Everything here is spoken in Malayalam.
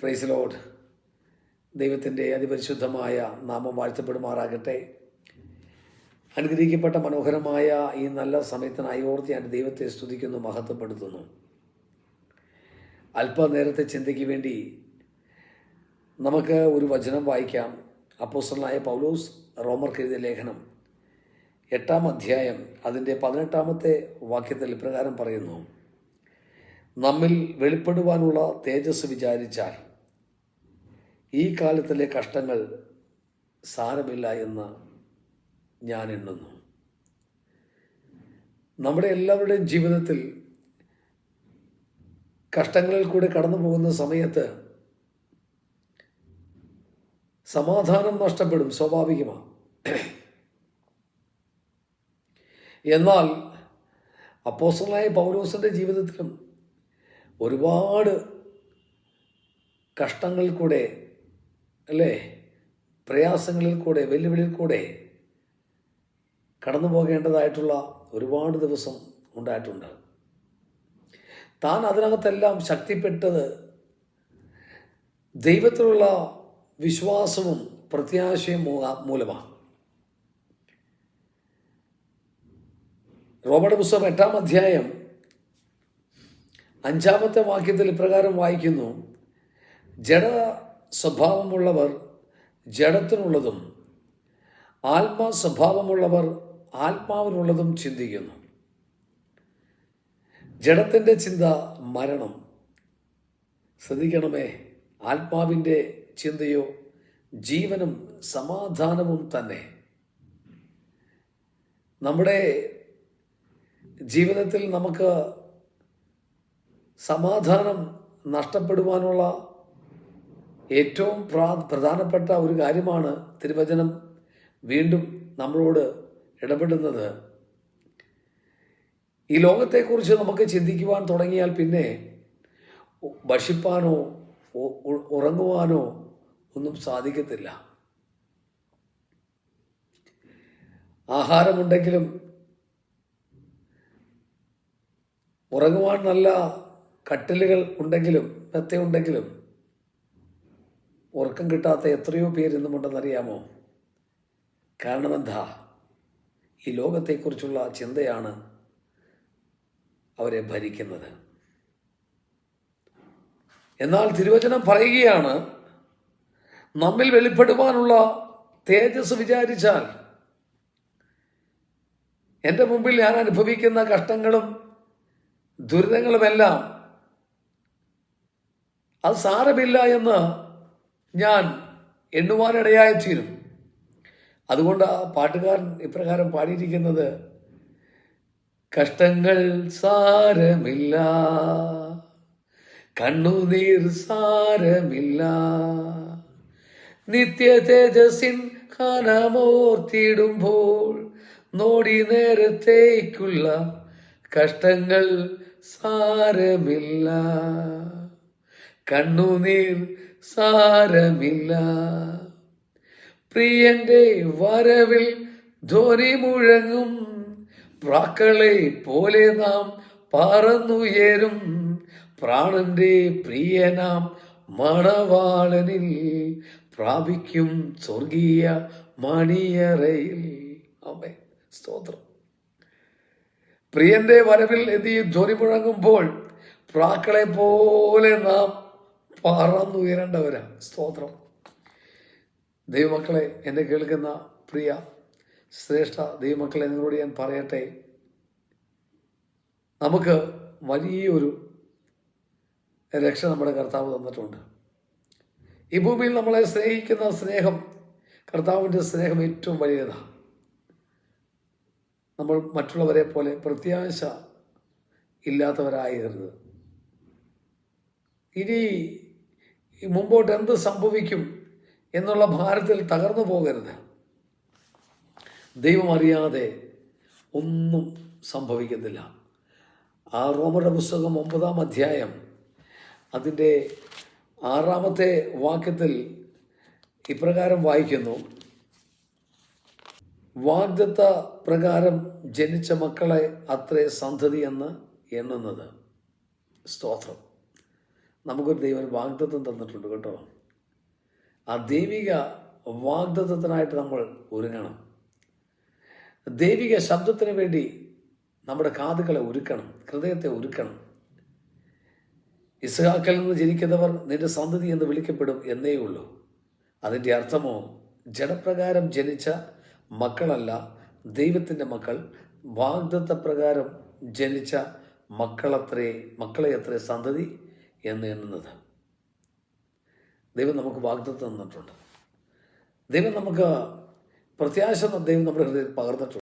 പ്രൈസ് ലോഡ് ദൈവത്തിന്റെ അതിപരിശുദ്ധമായ നാമം വാഴ്ത്തപ്പെടുമാറാകട്ടെ. അനുഗ്രഹിക്കപ്പെട്ട മനോഹരമായ ഈ നല്ല സമയത്തിനായി ഓർത്ത് ഞാൻ ദൈവത്തെ സ്തുതിക്കുന്നു മഹത്വപ്പെടുത്തുന്നു. അല്പനേരത്തെ ചിന്തയ്ക്ക് വേണ്ടി നമുക്ക് ഒരു വചനം വായിക്കാം. അപ്പോസ്റ്റലായ പൗലോസ് റോമർക്ക് എഴുതിയ ലേഖനം. എട്ടാം അധ്യായം അതിന്റെ പതിനെട്ടാമത്തെ വാക്യത്തിൽ ഇപ്രകാരം പറയുന്നു. നമ്മിൽ വെളിപ്പെടുവാനുള്ള തേജസ് വിചാരിച്ചാൽ ഈ കാലത്തിലെ കഷ്ടങ്ങൾ സാരമില്ല എന്ന് ഞാൻ എണ്ണുന്നു. നമ്മുടെ എല്ലാവരുടെയും ജീവിതത്തിൽ കഷ്ടങ്ങളിൽ കൂടെ കടന്നു പോകുന്ന സമയത്ത് സമാധാനം നഷ്ടപ്പെടും സ്വാഭാവികമാണ്. എന്നാൽ അപ്പോസ്റ്റലായ പൗലോസിന്റെ ജീവിതത്തിലും ഒരുപാട് കഷ്ടങ്ങളിൽ കൂടെ അല്ലേ? പ്രയാസങ്ങളിൽ കൂടെ വെല്ലുവിളിയിൽ കൂടെ കടന്നു പോകേണ്ടതായിട്ടുള്ള ഒരുപാട് ദിവസം ഉണ്ടായിട്ടുണ്ട്. താൻ അതിനകത്തെല്ലാം ശക്തിപ്പെട്ടത് ദൈവത്തിലുള്ള വിശ്വാസവും പ്രത്യാശയും മൂലമാണ്. റോബർട്ട് പുസ്തകം എട്ടാം അധ്യായം അഞ്ചാമത്തെ വാക്യത്തിൽ ഇപ്രകാരം വായിക്കുന്നു. ജഡ സ്വഭാവമുള്ളവർ ജഡത്തിനുള്ളതും ആത്മാ സ്വഭാവമുള്ളവർ ആത്മാവിനുള്ളതും ചിന്തിക്കുന്നു. ജഡത്തിന്റെ ചിന്ത മരണം. ശ്രദ്ധിക്കണമേ ആത്മാവിന്റെ ചിന്തയോ ജീവനും സമാധാനവും തന്നെ. നമ്മുടെ ജീവിതത്തിൽ നമുക്ക് സമാധാനം നഷ്ടപ്പെടുവാനുള്ള ഏറ്റവും പ്രാ പ്രധാനപ്പെട്ട ഒരു കാര്യമാണ് തിരുവചനം വീണ്ടും നമ്മളോട് ഇടപെടുന്നത്. ഈ ലോകത്തെക്കുറിച്ച് നമുക്ക് ചിന്തിക്കുവാൻ തുടങ്ങിയാൽ പിന്നെ ഭക്ഷിപ്പാനോ ഉറങ്ങുവാനോ ഒന്നും സാധിക്കത്തില്ല. ആഹാരമുണ്ടെങ്കിലും ഉറങ്ങുവാൻ നല്ല കട്ടിലുകൾ ഉണ്ടെങ്കിലും മെത്തയുണ്ടെങ്കിലും ഉറക്കം കിട്ടാത്ത എത്രയോ പേര് ഇന്നുമുണ്ടെന്നറിയാമോ കാരണം എന്താ? ഈ ലോകത്തെക്കുറിച്ചുള്ള ചിന്തയാണ് അവരെ ഭരിക്കുന്നത്. എന്നാൽ തിരുവചനം പറയുകയാണ് നമ്മിൽ വെളിപ്പെടുവാനുള്ള തേജസ് വിചാരിച്ചാൽ എന്റെ മുമ്പിൽ ഞാൻ അനുഭവിക്കുന്ന കഷ്ടങ്ങളും ദുരിതങ്ങളുമെല്ലാം അത് സാരമില്ല എന്ന് ഞാൻ എണ്ണുവാനിടയായി തീരും അതുകൊണ്ട് ആ പാട്ടുകാരൻ ഇപ്രകാരം പാടിയിരിക്കുന്നത് കഷ്ടങ്ങൾ സാരമില്ല കണ്ണുനീർ സാരമില്ല നിത്യ തേജസ്സിൻ കനമോർത്തിടുമ്പോൾ നോടി നേരത്തേക്കുള്ള കഷ്ടങ്ങൾ സാരമില്ല. കണ്ണുനീർ സാരമില്ല. പ്രിയന്റെ വരവിൽ ധ്വനി മുഴങ്ങും. പ്രാക്കളെ പോലെ നാം പറന്നുയരും. പ്രാണന്റെ പ്രിയനാം മണവാളനിൽ പ്രാപിക്കും സ്വർഗീയ മണിയറയിൽ. അമ്മേ സ്തോത്രം. പ്രിയന്റെ വരവിൽ എന്ത് ധ്വനി മുഴങ്ങുമ്പോൾ പ്രാക്കളെ പോലെ നാം പറന്നുയരേണ്ടവരാ സ്തോത്രം. ദൈവമക്കളെ എന്നെ കേൾക്കുന്ന പ്രിയ ശ്രേഷ്ഠ ദൈവമക്കളെ നിങ്ങളോട് ഞാൻ പറയട്ടെ. നമുക്ക് വലിയൊരു രക്ഷ നമ്മുടെ കർത്താവ് തന്നിട്ടുണ്ട്. ഈ ഭൂമിയിൽ നമ്മളെ സ്നേഹിക്കുന്ന സ്നേഹം കർത്താവിന്റെ സ്നേഹം ഏറ്റവും വലിയതാണ് നമ്മൾ മറ്റുള്ളവരെ പോലെ പ്രത്യാശ ഇല്ലാത്തവരാകരുത് ഇനി മുമ്പോട്ട് എന്ത് സംഭവിക്കും എന്നുള്ള ഭാരത്തിൽ തകർന്നു പോകരുത്. ദൈവം അറിയാതെ ഒന്നും സംഭവിക്കത്തില്ല ആ റോമരുടെ പുസ്തകം ഒമ്പതാം അധ്യായം അതിന്റെ ആറാമത്തെ വാക്യത്തിൽ ഇപ്രകാരം വായിക്കുന്നു. വാഗ്ദത്ത പ്രകാരം ജനിച്ച മക്കളെ അത്രേ സന്തതി എന്ന് എണ്ണുന്നത്. സ്തോത്രം. നമുക്കൊരു ദൈവം വാഗ്ദത്വം തന്നിട്ടുണ്ട് കേട്ടോ. ആ ദൈവിക വാഗ്ദത്വത്തിനായിട്ട് നമ്മൾ ഒരുങ്ങണം. ദൈവിക ശബ്ദത്തിന് വേണ്ടി നമ്മുടെ കാതുകളെ ഒരുക്കണം ഹൃദയത്തെ ഒരുക്കണം. ഇസ്ഹാക്കിൽ നിന്ന് ജനിക്കുന്നവർ നിന്റെ സന്തതി എന്ന് വിളിക്കപ്പെടും എന്നേ ഉള്ളൂ. അതിന്റെ അർത്ഥമോ ജനപ്രകാരം ജനിച്ച മക്കളല്ല ദൈവത്തിന്റെ മക്കൾ വാഗ്ദത്ത പ്രകാരം ജനിച്ച മക്കളത്രേ മക്കളെ അത്രേ സന്തതി എന്ന് എണ്ണുന്നത്. ദൈവം നമുക്ക് വാഗ്ദത്തം തന്നിട്ടുണ്ട്. ദൈവം നമുക്ക് പ്രത്യാശ ദൈവം നമ്മുടെ ഹൃദയത്തിൽ പകർന്നിട്ടുണ്ട്.